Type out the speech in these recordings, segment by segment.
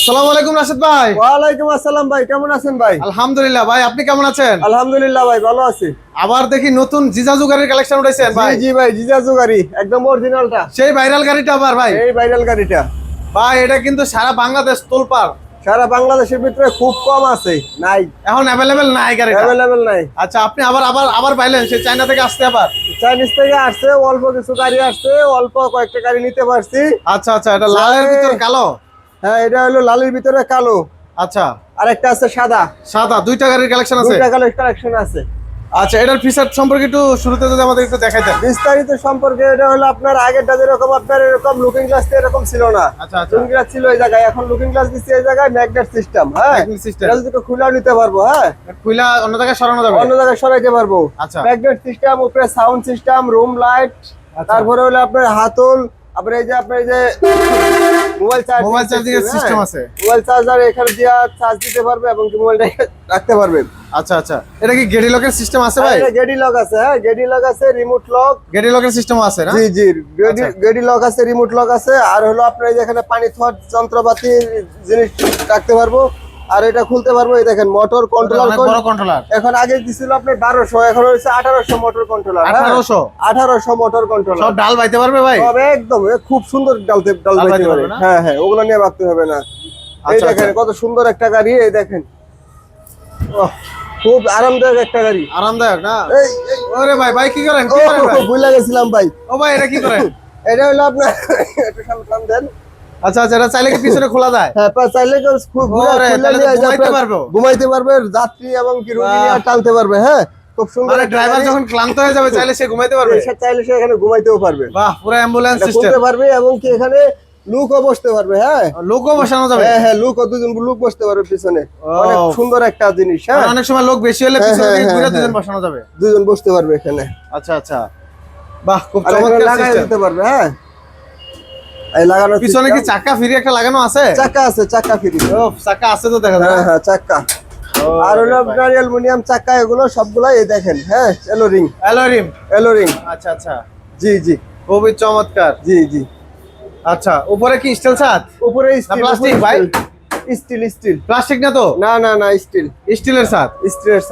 আসসালামু আলাইকুম রাশেদ ভাই। ওয়ালাইকুম আসসালাম ভাই কেমন আছেন ভাই? আলহামদুলিল্লাহ ভাই আপনি কেমন আছেন? আলহামদুলিল্লাহ ভাই ভালো আছি। আবার দেখি নতুন জিজাজু গাড়ির কালেকশন উঠাইছেন ভাই। জি জি ভাই জিজাজু গাড়ি একদম অরিজিনালটা সেই ভাইরাল গাড়িটা আবার ভাই। এই ভাইরাল গাড়িটা। ভাই এটা কিন্তু সারা বাংলাদেশ তোলপার সারা বাংলাদেশের ভিতরে খুব কম আছে নাই। এখন অ্যাভেলেবেল নাই গাড়িটা। অ্যাভেলেবেল নাই। আচ্ছা আপনি আবার আবার আবার পাইলেন সেই চায়না থেকে আসতে আবার? চাইনিজ থেকে আসছে অল্প কিছু গাড়ি আসছে অল্প কয়েকটা গাড়ি নিতে পারছি। আচ্ছা আচ্ছা এটা লালের ভিতর কালো? হ্যাঁ এটা হলো লালের ভিতরে কালো। আচ্ছা। আর একটা আছে সাদা। সাদা দুইটা গাড়ির কালেকশন আছে? দুইটা কালার কালেকশন আছে। আচ্ছা এটার ফিচার সম্পর্কে একটু শুরুতে যদি আমাদের একটু দেখাইতেন বিস্তারিত সম্পর্কে এটা হলো আপনার আগেরটা যেরকম আপনার এরকম লুকিং গ্লাস এরকম ছিল না। আচ্ছা আচ্ছা। লুকিং গ্লাস ছিল এই জায়গায় এখন লুকিং গ্লাস দিচ্ছে এই জায়গায় ম্যাগনেট সিস্টেম হ্যাঁ। এটা যদি একটু খুলেও নিতে পারব হ্যাঁ? খুইলা অন্য জায়গায় সরানো যাবে? অন্য জায়গায় সরাইতে পারব। আচ্ছা। ম্যাগনেট সিস্টেম উপরে সাউন্ড সিস্টেম রুম লাইট আচ্ছা। তারপরে হলো আপনার হাতল আপনার এই যে আপনার এই যে মোবাইল চার্জ মোবাইল চার্জিং এর সিস্টেম আছে। মোবাইল চার্জার এখানে দিয়ে চার্জ দিতে পারবে এবং কি মোবাইলটা রাখতে পারবেন। আচ্ছা আচ্ছা। এটা কি গেডি লকের সিস্টেম আছে ভাই? গেডি লক আছে হ্যাঁ গেডি লক আছে রিমোট লক গেডি লকের সিস্টেম আছে না? জি জি গেডি আচ্ছা। লক আছে রিমোট লক আছে। আর হলো আপনার এখানে পানি থোয়ার যন্ত্রপাতি জিনিস রাখতে পারব। আর এটা খুলতে পারব এই দেখেন মোটর কন্ট্রোলার বড় কন্ট্রোলার এখন আগে দিছিল আপনার বারোশো এখন হচ্ছে আঠারোশো মোটর কন্ট্রোলার আঠারোশো? আঠারোশো মোটর কন্ট্রোলার সব ডাল বাইতে পারবে ভাই? তবে একদম খুব সুন্দর ডাল ডাল বাইতে পারবে। হ্যাঁ হ্যাঁ ওগুলো নিয়ে ভাবতে হবে না। এই আচ্ছা, দেখেন আচ্ছা। কত সুন্দর একটা গাড়ি এই দেখেন। খুব আরামদায়ক একটা গাড়ি। আরামদায়ক না? ওরে ভাই ভাই কি করেন? কি করেন ভাই? ভুলে গেছিলাম ভাই। ও ভাই এটা কি করেন? এটা হলো আপনার একটু সামনে দেন। আচ্ছা আচ্ছা এটা চাইলে কি পিছনে খোলা যায়? হ্যাঁ চাইলে ঘুমাইতে পারবে। যাত্রী এবং কি রোগী টানতে পারবে হ্যাঁ? খুব সুন্দর মানে ড্রাইভার। যখন ক্লান্ত হয়ে যাবে চাইলে সে ঘুমাইতে পারবে? সে চাইলে সে এখানে ঘুমাইতেও পারবে। বাহ পুরো অ্যাম্বুলেন্স সিস্টেম পারবে এবং কি এখানে লুকও বসতে পারবে হ্যাঁ? লোকও বসানো যাবে? হ্যাঁ হ্যাঁ লুক দুজন লুক বসতে পারবে পিছনে। অনেক সুন্দর একটা জিনিস মানে হ্যাঁ অনেক সময় লোক বেশি হলে পিছনে হ্যাঁ, হ্যাঁ, দুজন। বসানো যাবে। দুজন বসতে পারবে এখানে। আচ্ছা আচ্ছা। বাহ খুব চমৎকার সিস্টেম দিতে পারবে হ্যাঁ? লাগানো পিছনে কি চাকা ফিরে একটা লাগানো আছে? চাকা আছে চাকা ফ্রি। ও চাকা আছে তো দেখা যায় হ্যাঁ হ্যাঁ চাকা। আর হলো আপনার অ্যালুমিনিয়াম চাকা এগুলো সবগুলাই এই দেখেন হ্যাঁ এলোরিং। আচ্ছা আচ্ছা। জি জি। খুবই চমৎকার। জি জি। আচ্ছা উপরে কি স্টিল ছাদ? উপরে স্টিল ভাই? স্টিল স্টিল প্লাস্টিক না তো? না না না স্টিল স্টিলের ছাদ? স্টিলের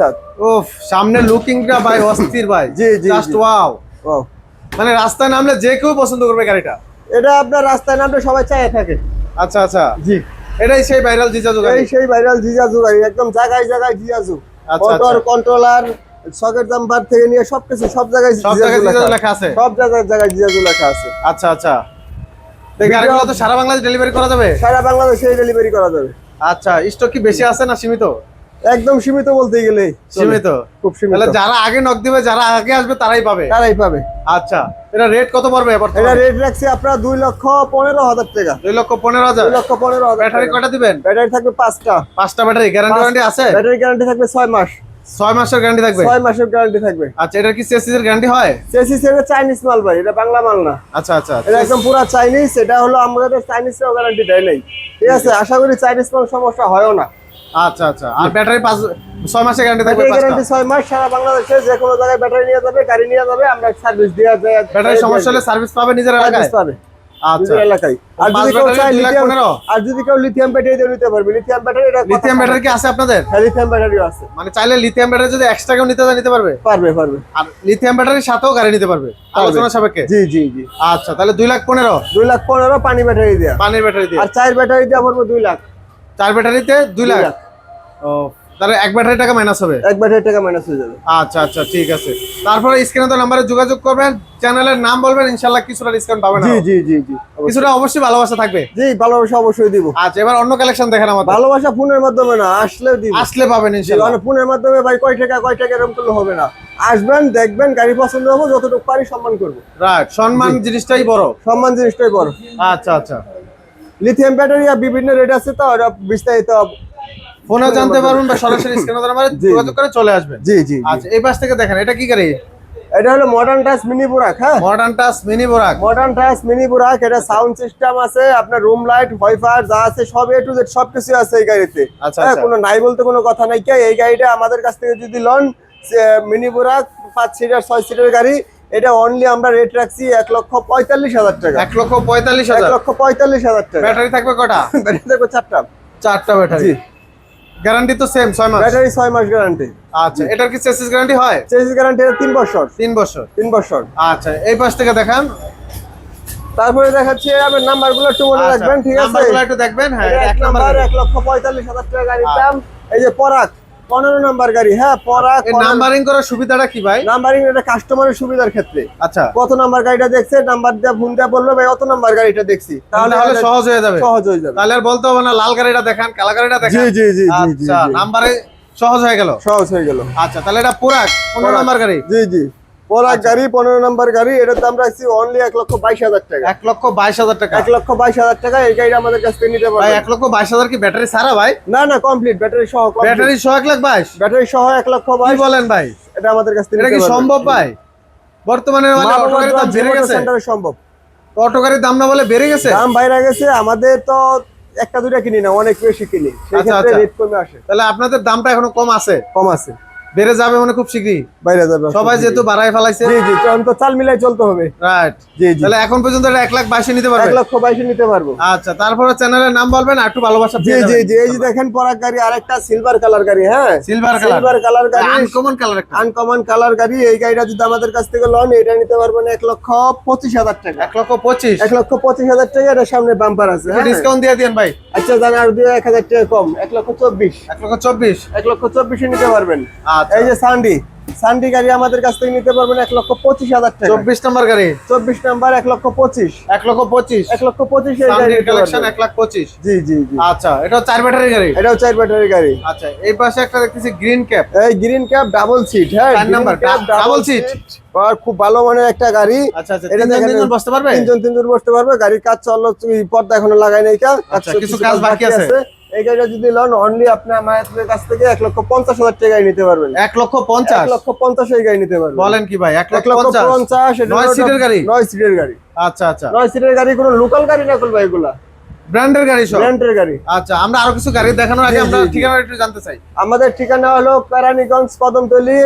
ওফ সামনে লুকিংটা ভাই অস্থির ভাই। জি, জি, জাস্ট। ওয়াও ও মানে রাস্তায় নামলে যে কেউ পছন্দ করবে গাড়িটা। এটা আপনার রাস্তায় নামলে সবাই চায় থাকে। আচ্ছা আচ্ছা। জি। এটাই সেই ভাইরাল জিজাজু গাড়ি। সেই ভাইরাল জিজাজু গাড়ি একদম জায়গায় জায়গায় জিজাজু। মোটর। কন্ট্রোলার সকেট জাম্পার থেকে নিয়ে সবকিছু সব জায়গায় সব জায়গায় জিজাজু লেখা। আছে? সব জায়গায় জায়গায় জিজাজু লেখা আছে। আচ্ছা আচ্ছা। গাড়িগুলো তো সারা বাংলাদেশ ডেলিভারি করা যাবে? সারা বাংলাদেশে ডেলিভারি করা যাবে। আচ্ছা স্টক কি বেশি আছে না সীমিত? একদম সীমিত বলতে গেলে সীমিত? খুব সীমিত। তাহলে যারা আগে নক দিবে যারা আগে আসবে তারাই পাবে? তারাই পাবে। আচ্ছা এটা রেট কত পড়বে এবার এটা রেট রাখছি আপনার দুই লক্ষ পনেরো হাজার টাকা। দুই লক্ষ পনেরো হাজার? দুই লক্ষ পনেরো হাজার ব্যাটারি কটা দিবেন? ব্যাটারি থাকবে পাঁচটা। পাঁচটা ব্যাটারি গ্যারান্টি ওয়ারেন্টি আছে? ব্যাটারি গ্যারান্টি থাকবে ছয় মাস। ছয় মাসের গ্যারান্টি থাকবে? ছয় মাসের গ্যারান্টি থাকবে। আচ্ছা এটা কি সিএসসি এর গ্যারান্টি হয়? চেসিস এর চাইনিজ মাল ভাই এটা বাংলা মাল না। আচ্ছা আচ্ছা এটা একদম পুরো চাইনিজ এটা হলো আমাদের চাইনিজরাও গ্যারান্টি দেয় নাই। ঠিক আছে আশা করি চাইনিজ কোনো সমস্যা হয়ও না। আচ্ছা আচ্ছা। আর ব্যাটারি পাঁচ ছয় মাসের গ্যারান্টি থাকবে গ্যারান্টি ছয় মাস সারা বাংলাদেশে যে কোনো জায়গায় ব্যাটারি নিয়ে যাবে গাড়ি নিয়ে যাবে আমরা সার্ভিস দিয়ে যায় ব্যাটারি সমস্যা হলে সার্ভিস পাবে নিজের এলাকায়? পাবে। আচ্ছা। এলাকায়। আর যদি কেউ ব্যাটারি চায় লিথিয়াম আর যদি কেউ লিথিয়াম ব্যাটারি দিয়ে নিতে পারবে। লিথিয়াম ব্যাটারি এটা লিথিয়াম ব্যাটারি কি আছে আপনাদের? হ্যাঁ লিথিয়াম ব্যাটারিও আছে। মানে চাইলে লিথিয়াম ব্যাটারি যদি এক্সট্রা কেউ নিতে চায় নিতে পারবে? পারবে পারবে। আর লিথিয়াম ব্যাটারির সাথেও গাড়ি নিতে পারবে। আলোচনা সাপেক্ষে? জি জি জি। আচ্ছা তাহলে দুই লাখ পনেরো। দুই লাখ পনেরো পানি ব্যাটারি দেওয়া পানির ব্যাটারি দিয়ে। আর চার ব্যাটারি দেওয়া পড়বে দুই লাখ। চার ব্যাটারিতে দুই লাখ। ও তাহলে এক ব্যাটারি টাকা মাইনাস হবে? এক ব্যাটারি টাকা মাইনাস হয়ে যাবে। আচ্ছা আচ্ছা ঠিক আছে। তারপরে স্ক্রিনে তো নাম্বারে যোগাযোগ করবেন চ্যানেলের নাম বলবেন ইনশাল্লাহ কিছুটা ডিসকাউন্ট পাবেন জি জি জি জি কিছুটা অবশ্যই ভালোবাসা থাকবে। জি ভালোবাসা অবশ্যই দিব। আচ্ছা এবার অন্য কালেকশন দেখেন আমাদের। ভালোবাসা ফোনের মাধ্যমে না আসলে দিব। আসলে পাবেন ইনশাল্লাহ। মানে ফোনের মাধ্যমে ভাই কয় টাকা কয় টাকা এরকম করলে হবে না। আসবেন দেখবেন গাড়ি পছন্দ হবে যতটুকু পারি সম্মান করব। রাইট সম্মান জিনিসটাই বড়। সম্মান জিনিসটাই বড়। আচ্ছা আচ্ছা। লিথিয়াম ব্যাটারি আর বিভিন্ন রেট আছে তো ওরা বিস্তারিত ফোনে জানতে পারবেন বা সরাসরি স্ক্রিনে জি। যোগাযোগ করে চলে আসবেন জি জি। আচ্ছা এই পাশ থেকে দেখেন এটা কি গাড়ি? এটা হলো মডার্ন টাচ মিনি বুরাক হ্যাঁ? মডার্ন টাচ মিনি বোরাক মডার্ন টাচ মিনি বুরাক এটা সাউন্ড সিস্টেম আছে আপনার রুম লাইট ওয়াইফাই যা আছে সব এ টু জেড সবকিছু আছে এই গাড়িতে। আচ্ছা, হ্যাঁ আচ্ছা। কোনো নাই বলতে কোনো কথা নাই। কি এই গাড়িটা আমাদের কাছ থেকে যদি লন মিনি বুরাক পাঁচ সিটার ছয় সিটার গাড়ি এটা অনলি আমরা রেট রাখছি এক লক্ষ পঁয়তাল্লিশ হাজার টাকা। এক লক্ষ পঁয়তাল্লিশ এক হাজার লক্ষ পঁয়তাল্লিশ হাজার টাকা। ব্যাটারি থাকবে কটা? ব্যাটারি থাকবে চারটা। চারটা ব্যাটারি গ্যারান্টি তো সেম ছয় মাস। ব্যাটারি ছয় মাস গ্যারান্টি আচ্ছা এটার কি চেসিস গ্যারান্টি হয়? চেসিস গ্যারান্টি তিন বছর। তিন বছর। তিন বছর। আচ্ছা এই পাশ থেকে দেখান। তারপরে দেখাচ্ছি আপনার নাম্বারগুলো একটু মনে আচ্ছা, রাখবেন ঠিক আছে? নাম্বারগুলো একটু দেখবেন হ্যাঁ এক নাম্বার এক লক্ষ পঁয়তাল্লিশ হাজার টাকা গাড়ির আচ্ছা। দাম। এই যে পরাক পনেরো নাম্বার গাড়ি হ্যাঁ পরা নাম্বারিং করার সুবিধাটা কি ভাই? নাম্বারিং এটা কাস্টমারের সুবিধার ক্ষেত্রে। আচ্ছা। কত নাম্বার গাড়িটা দেখছে? নাম্বার দিয়ে ফোন দিয়ে বলল ভাই অত নাম্বার গাড়িটা দেখছি। তাহলে সহজ হয়ে যাবে। সহজ হয়ে যাবে। তাহলে আর বলতে হবে না লাল গাড়িটা দেখান কালা গাড়িটা দেখান। জি জি জি জি জি আচ্ছা নাম্বারে সহজ হয়ে গেল। সহজ হয়ে গেল। আচ্ছা তাহলে এটা পোরাক পনেরো নাম্বার গাড়ি। জি জি। পরাক আচ্ছা। গাড়ি পনেরো নাম্বার গাড়ি এটার দাম রাখছি অনলি এক লক্ষ বাইশ হাজার টাকা। এক লক্ষ বাইশ হাজার টাকা। এক লক্ষ বাইশ হাজার টাকা এই গাড়িটা আমাদের কাছ থেকে নিতে এক লক্ষ বাইশ হাজার কি ব্যাটারি সারা ভাই? না না কমপ্লিট ব্যাটারি সহ ব্যাটারি সহ এক লাখ বাইশ? ব্যাটারি সহ এক লক্ষ বাইশ। বলেন ভাই? এটা আমাদের কাছ থেকে এটা কি সম্ভব ভাই? বর্তমানে দাম বেড়ে গেছে। সম্ভব। অটো গাড়ির দাম না বলে বেড়ে গেছে? দাম বাইরে গেছে আমাদের তো একটা দুটা কিনি না অনেক বেশি কিনি। আচ্ছা, ক্ষেত্রে আচ্ছা। রেট কমে আসে। তাহলে আপনাদের দামটা এখনও কম আছে? কম আছে। বেড়ে যাবে মানে খুব শীঘ্রই। বাইরে যাবে সবাই যেহেতু বাড়ায় ফেলাইছে। জি জি তখন তো চাল মিলাই চলতে হবে। রাইট জি জি। তাহলে এখন পর্যন্ত এটা এক লাখ বাইশে নিতে এক পারবে লক্ষ বাইশে নিতে পারব। আচ্ছা তারপরে চ্যানেলের নাম বলবেন একটু ভালোবাসা জি জি জি এই যে দেখেন পরাগ গাড়ি আরেকটা সিলভার কালার গাড়ি হ্যাঁ? সিলভার কালার সিলভার কালার গাড়ি। আনকমন কালার একটা। আনকমন কালার গাড়ি এই গাড়িটা যদি আমাদের কাছ থেকে লন এটা নিতে পারবেন এক লক্ষ পঁচিশ হাজার টাকা। এক লক্ষ পঁচিশ। এক লক্ষ পঁচিশ হাজার টাকা এটা সামনে বাম্পার আছে হ্যাঁ? ডিসকাউন্ট দিয়ে দিন ভাই। আচ্ছা জান আর দুই এক হাজার টাকা কম এক লক্ষ চব্বিশ। এক লক্ষ চব্বিশ। এক লক্ষ চব্বিশে নিতে পারবেন। আচ্ছা। এই যে সান্ডি সান্ডি গাড়ি আমাদের কাছ থেকে নিতে পারবেন এক লক্ষ পঁচিশ হাজার টাকা। চব্বিশ নম্বর গাড়ি? চব্বিশ নাম্বার এক লক্ষ পঁচিশ। এক লক্ষ পঁচিশ। এক লক্ষ পঁচিশ কালেকশন এক লাখ পঁচিশ। জি জি জি। আচ্ছা এটা চার ব্যাটারি গাড়ি? এটাও চার ব্যাটারি গাড়ি। আচ্ছা এই পাশে একটা দেখতেছি গ্রিন ক্যাপ এই গ্রিন ক্যাপ ডাবল সিট হ্যাঁ চার নাম্বার, cap, ডা- double আর খুব ভালো মানের একটা গাড়ি। আচ্ছা আচ্ছা এটা তিনজন তিনজন বসতে পারবে? তিনজন তিনজন বসতে পারবে। গাড়ির কাজ চলল এই পর্দা এখনও লাগাই নাই আচ্ছা, কিছু কাজ বাকি আছে। এই গাড়িটা যদি লন অনলি আপনি আমাদের কাছ থেকে এক লক্ষ পঞ্চাশ হাজার টাকায় নিতে পারবেন। এক লক্ষ পঞ্চাশ? লক্ষ পঞ্চাশ এই গাড়ি নিতে পারবেন। বলেন কি ভাই এক লক্ষ পঞ্চাশ? নয় সিটের গাড়ি? নয় সিটের গাড়ি। আচ্ছা আচ্ছা। নয় সিটের গাড়ি কোনো লোকাল গাড়ি না করবে এগুলা? ব্র্যান্ডের গাড়ি সব? ব্র্যান্ডের গাড়ি। আচ্ছা আমরা আরও কিছু গাড়ি দেখানোর আগে আমরা। ঠিকানা একটু জানতে চাই। আমাদের ঠিকানা হলো কেরানীগঞ্জ কদমতলি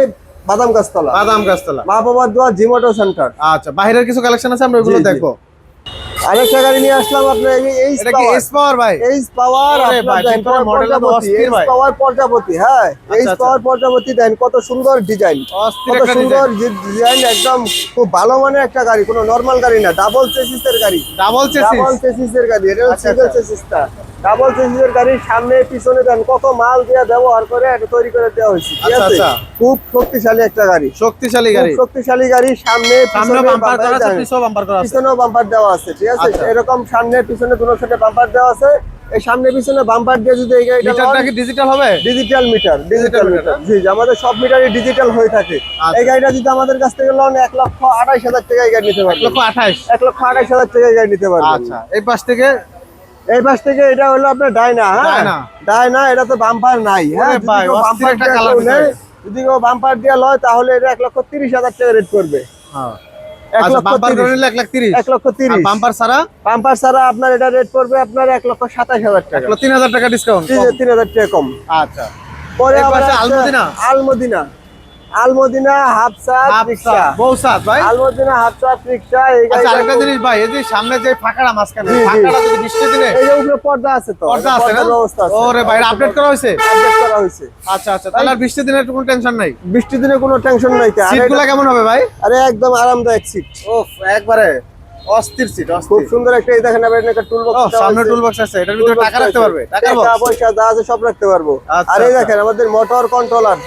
বাদাম গাছতলা বাদাম গাছতলা মা বাবার দোয়া জিমোটো সেন্টার আচ্ছা বাইরের কিছু কালেকশন আছে আমরা ওগুলো। দেখব। আরেকটা গাড়ি নিয়ে আসলাম আপনার এই এইচ এটা কি পাওয়ার এস পাওয়ার ভাই? এইচ পাওয়ার আপনার ভাই, দেন ভিতরে model তো অস্থির ভাই। পাওয়ার প্রজাপতি হ্যাঁ এইচ আচ্ছা। পাওয়ার দেন কত সুন্দর ডিজাইন কত সুন্দর ডিজাইন একদম খুব ভালো মানের একটা গাড়ি কোনো নরমাল গাড়ি না ডাবল চেসিসের গাড়ি। ডাবল চেসিস ডাবল চেসিসের গাড়ি এটা আচ্ছা, সিঙ্গেল চেসিস চেসিসটা ডাবল চেসিসের গাড়ি সামনে পিছনে দেন কত মাল দিয়ে ব্যবহার করে এটা তৈরি করে দেওয়া হয়েছে। ঠিক আচ্ছা, আছে? আচ্ছা। খুব শক্তিশালী একটা গাড়ি। শক্তিশালী গাড়ি। শক্তিশালী গাড়ি সামনে পিছনে বাম্পার করা আছে দেন। বাম্পার করা আছে। পিছনেও বাম্পার দেওয়া আছে ঠিক আছে? আচ্ছা। এরকম সামনে পিছনে দুটোর সাথে বাম্পার দেওয়া আছে। এই সামনে পিছনে বাম্পার দিয়ে যদি এই গাড়িটা মিটারটা কি ডিজিটাল হবে? ডিজিটাল মিটার ডিজিটাল মিটার জি আমাদের সব মিটারই ডিজিটাল হয়ে থাকে। এই গাড়িটা যদি আমাদের কাছ থেকে লোন এক লক্ষ আঠাইশ হাজার টাকা গাড়ি নিতে এক পারবেন লক্ষ আঠাইশ এক লক্ষ আঠাইশ হাজার টাকা গাড়ি নিতে পারবেন আচ্ছা এই পাশ থেকে এই পাশ থেকে এটা হলো আপনার ডাইনা হ্যাঁ। ডাইনা এটা তো বাম্পার নাই হ্যাঁ? বাম্পার যদি কেউ বাম্পার দিয়ে লয় তাহলে এটা এক লক্ষ তিরিশ হাজার টাকা রেট করবে। হ্যাঁ। আচ্ছা আপনার এটা রেট পড়বে আপনার এক লক্ষ সাতাশ হাজার টাকা। তিন হাজার টাকা ডিসকাউন্ট তিন তিন হাজার টাকা কম। আচ্ছা। পরে আবার আলমদিনা? আলমদিনা। আলমদিনা বৌসাদ ভাই। এই আচ্ছা আরেকটা জিনিস ভাই এই যে সামনে যে ফাঁকাটা মাঝখানে জি, জি। ফাঁকাটা যদি বৃষ্টি দিনে এই যে উপরে পর্দা আছে তো পর্দা আছে না? ব্যবস্থা আছে। ওরে ভাই আপডেট করা হয়েছে? আপডেট করা হয়েছে। আচ্ছা আচ্ছা তাহলে আর বৃষ্টির দিনে কোনো টেনশন নাই? বৃষ্টির দিনে কোনো টেনশন নাই। সিটগুলো কেমন হবে ভাই? আরে একদম আরামদায়ক সিট ওফ একবারে। অস্থির সিট খুব সুন্দর একটা এই দেখেন আপনার একটা টুল বক্স সামনে টুল বক্স আছে এটার ভিতরে টাকা রাখতে পারবে? টাকা পয়সা যা আছে সব রাখতে পারব। আচ্ছা, আর এই আচ্ছা। দেখেন আমাদের মোটর কন্ট্রোলার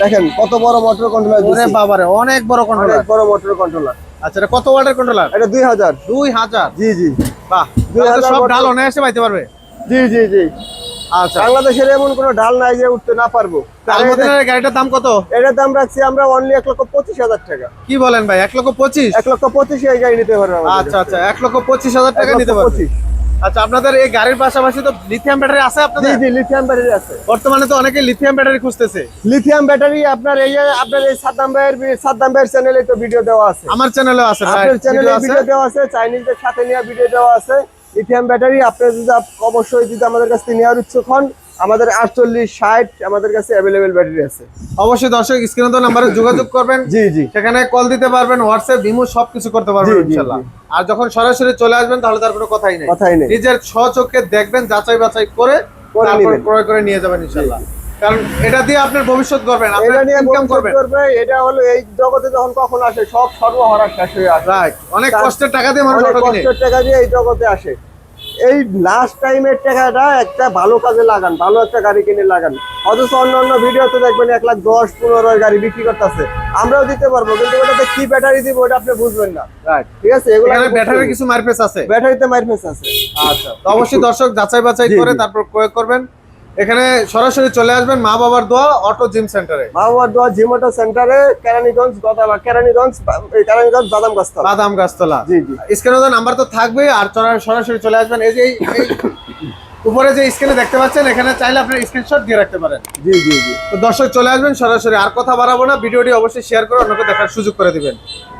দেখেন কত বড় মোটর কন্ট্রোলার ওরে বাবারে অনেক বড় অনেক কন্ট্রোলার বড় মোটর কন্ট্রোলার আচ্ছা এটা কত ওয়াটের কন্ট্রোলার এটা দুই হাজার। দুই হাজার? জি জি। বাহ দুই তাহলে তো হাজার সব watt- ডাল অনায়াসে পাইতে পারবে। জি জি জি। বাংলাদেশের এমন কোনো ঢাল নাই যে উঠতে না পারব। গাড়িটার দাম কত? এটার দাম রাখছি আমরা অনলি এক লক্ষ পঁচিশ হাজার টাকা। কি বলেন ভাই এক লক্ষ পঁচিশ? এক লক্ষ পঁচিশে এই গাড়ি নিতে পারবে আচ্ছা আচ্ছা এক লক্ষ পঁচিশ হাজার টাকা নিতে পারবে। আচ্ছা আপনাদের এই গাড়ির পাশাপাশি তো লিথিয়াম ব্যাটারি আছে আপনাদের? জি লিথিয়াম ব্যাটারি আছে। বর্তমানে তো অনেকে লিথিয়াম ব্যাটারি খুঁজতেছে। লিথিয়াম ব্যাটারি আপনার এই আপনার এই সাদ্দাম ভাইয়ের সাদ্দাম ভাইয়ের চ্যানেলে তো ভিডিও দেওয়া আছে। আমার চ্যানেলেও আছে আপনার চ্যানেলে আছে। ভিডিও দেওয়া আছে চাইনিজদের সাথে নিয়ে ভিডিও দেওয়া আছে। লিথিয়াম ব্যাটারি আপনারা যদি অবশ্যই যদি আমাদের কাছ থেকে নেওয়ার ইচ্ছুক হন আমাদের আটচল্লিশ ষাট আমাদের কাছে অ্যাভেলেবেল ব্যাটারি আছে। অবশ্যই দর্শক স্ক্রিনে তো নাম্বারে যোগাযোগ করবেন। জি জি। সেখানে কল দিতে পারবেন হোয়াটসঅ্যাপ ভিমো সবকিছু করতে পারবেন ইনশাআল্লাহ আর যখন সরাসরি চলে আসবেন তাহলে তার কোনো কথাই নেই। কথাই নেই। নিজের স্বচক্ষে দেখবেন যাচাই বাছাই করে তারপর ক্রয় করে নিয়ে যাবেন ইনশাল্লাহ। কারণ এটা দিয়ে আপনার ভবিষ্যৎ করবেন এটা নিয়ে ইনকাম করবেন। করবে এটা হলো এই জগতে যখন কখন আসে সব সর্বহারা শেষ হয়ে আসে। রাইট অনেক কষ্টের টাকা দিয়ে মানুষ অটো কিনে কষ্টের টাকা দিয়ে এই জগতে আসে। এই লাস্ট টাইমের টাকাটা একটা ভালো কাজে লাগান ভালো একটা গাড়ি কিনে লাগান। অথচ অন্য অন্য ভিডিওতে দেখবেন এক লাখ দশ পনেরো গাড়ি বিক্রি করতেছে। আমরাও দিতে পারব কিন্তু ওটাতে কি ব্যাটারি দিব ওটা আপনি বুঝবেন না। রাইট ঠিক আছে? এগুলো এখানে ব্যাটারির কিছু মারপেস আছে। ব্যাটারিতে মাইরফেস আছে। আচ্ছা। অবশ্যই দর্শক যাচাই বাছাই করে তারপর প্রয়োগ করবেন। এখানে সরাসরি চলে আসবেন মা বাবার দোয়া অটো জিম সেন্টারে। মাহবুবার দোয়া জিমোটো সেন্টারে কেরানীগঞ্জ গদাবা কেরানীগঞ্জ এই কেরানীগঞ্জ বাদাম গাছতলা বাদাম গাছতলা জি জি। স্ক্রিনে তো নাম্বার তো থাকবে আর সরাসরি চলে আসবেন। এই যে উপরে যে স্ক্রিনে দেখতে পাচ্ছেন এখানে চাইলে আপনি স্ক্রিনশট দিয়ে রাখতে পারেন। জি জি জি। তো দর্শক চলে আসবেন সরাসরি আর কথা বাড়াবো না। ভিডিওটি অবশ্যই শেয়ার করে অন্যকে দেখার সুযোগ করে দিবেন।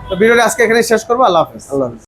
তো ভিডিওটি আজকে এখানে শেষ করব। আল্লাহ হাফেজ। আল্লাহ হাফেজ।